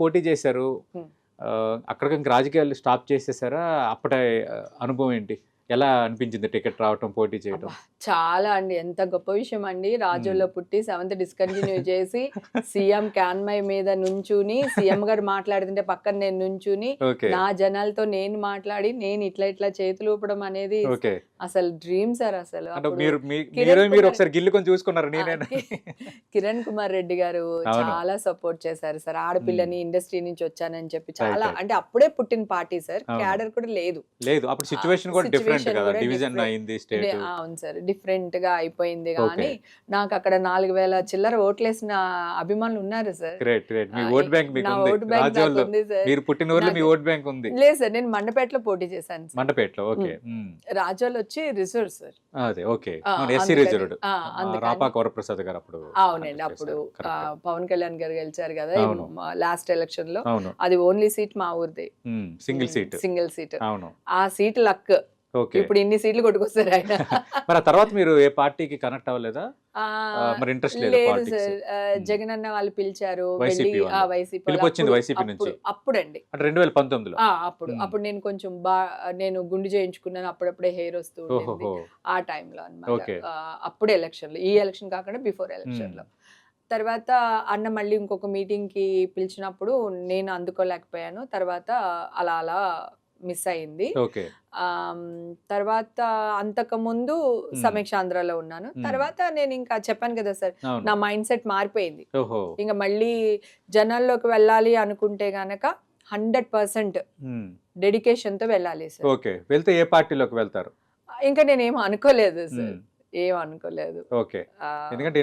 పోటీ చేశారు. అక్కడికి ఇంక రాజకీయాలు స్టాప్ చేసేసారా? అప్పటి అనుభవం ఏంటి? ఎలా అనిపించింది టికెట్ రావటం పోటీ చేయడం చాలా అండి. ఎంత గొప్ప విషయం అండి. రాజుల్లో పుట్టి సెవెంత్ డిస్కంటిన్యూ చేసి సీఎం క్యాన్మై మీద నుంచుని సీఎం గారు మాట్లాడుతుంటే పక్కన నేను నుంచుని నా జనాలతో నేను మాట్లాడి నేను ఇట్లా ఇట్లా చేతులు ఊపడం అనేది అసలు డ్రీమ్ సార్ అసలు మీరు ఒకసారి గిల్లుకొని చూసుకున్నారు కిరణ్ కుమార్ రెడ్డి గారు. చాలా సపోర్ట్ చేశారు సార్. ఆడపిల్లని ఇండస్ట్రీ నుంచి వచ్చానని చెప్పి చాలా. అంటే అప్పుడే పుట్టిన పార్టీ సార్. క్యాడర్ కూడా లేదు. లేదు. అప్పుడు సిచ్యువేషన్ కూడా డిఫరెంట్ డివిజన్ different. అయింది స్టేట్. డి- అవును సార్. డిఫరెంట్గా అయిపోయింది కానీ. నాకు అక్కడ నాలుగు వేల చిల్లర ఓట్లేసిన అభిమానులు ఉన్నారు సార్. గ్రేట్ గ్రేట్ మీ ఆ, ఓట్ బ్యాంక్ మీకు నా ఉంది. ఓట్ బ్యాంక్ నాకు రాజోల్లో ఉంది సార్. మీరు పుట్టిన ఊర్లో మీ నాకు- ఓట్ బ్యాంక్ ఉంది. లేదు సార్ నేను మండపేటలో పోటీ చేశాను మండపేటలో ఓకే. రాజోలు వచ్చి రిజర్వ్ సార్. అదే ఓకే. SC reserved. గారు అప్పుడు అవునండి అప్పుడు పవన్ కళ్యాణ్ గారు గెలిచారు కదా. లాస్ట్ ఎలక్షన్లో. అది ఓన్లీ సీట్ మా ఊరిది. సింగిల్ సీట్ సింగిల్ సీట్ అవును. ఆ సీట్ లక్ ఇప్పుడు ఇన్ని సీట్లు కొట్టుకొస్తారు ఆయన. మరి ఆ తర్వాత మీరు ఏ పార్టీకి కనెక్ట్ అవ్వలేదా? మరి ఇంట్రెస్ట్ లేదు సార్. ఆ, జగన్ అన్న వాళ్ళు పిలిచారు వాళ్ళు. వైసీపీ నుంచి. అప్పుడండి. అంటే రెండు వేల పంతొమ్మిదిలో అప్పుడు మ్మ్. అప్పుడు నేను కొంచెం బా నేను గుండు చేయించుకున్నాను అప్పుడప్పుడే హెయిర్ వస్తూ ఆ టైంలో. అనమాట అప్పుడు ఎలక్షన్లో ఈ ఎలక్షన్ కాకుండా బిఫోర్ ఎలక్షన్లో. తర్వాత అన్న మళ్ళీ ఇంకొక మీటింగ్కి పిలిచినప్పుడు నేను అందుకోలేకపోయాను. తర్వాత అలా అలా మిస్ అయింది. తర్వాత అంతకు ముందు సమీక్ష ఆంధ్రాలో ఉన్నాను. తర్వాత నేను ఇంకా చెప్పాను కదా సార్ నా మైండ్ సెట్ మారిపోయింది. ఇంకా మళ్ళీ జనాల్లోకి వెళ్ళాలి అనుకుంటే గనక హండ్రెడ్ పర్సెంట్. డెడికేషన్తో వెళ్ళాలి సార్. ఓకే. వెళ్తే ఏ పార్టీలోకి వెళ్తారు? ఇంకా నేనేం అనుకోలేదు సార్. ఏం అనుకోలేదు. ఓకే. ఎందుకంటే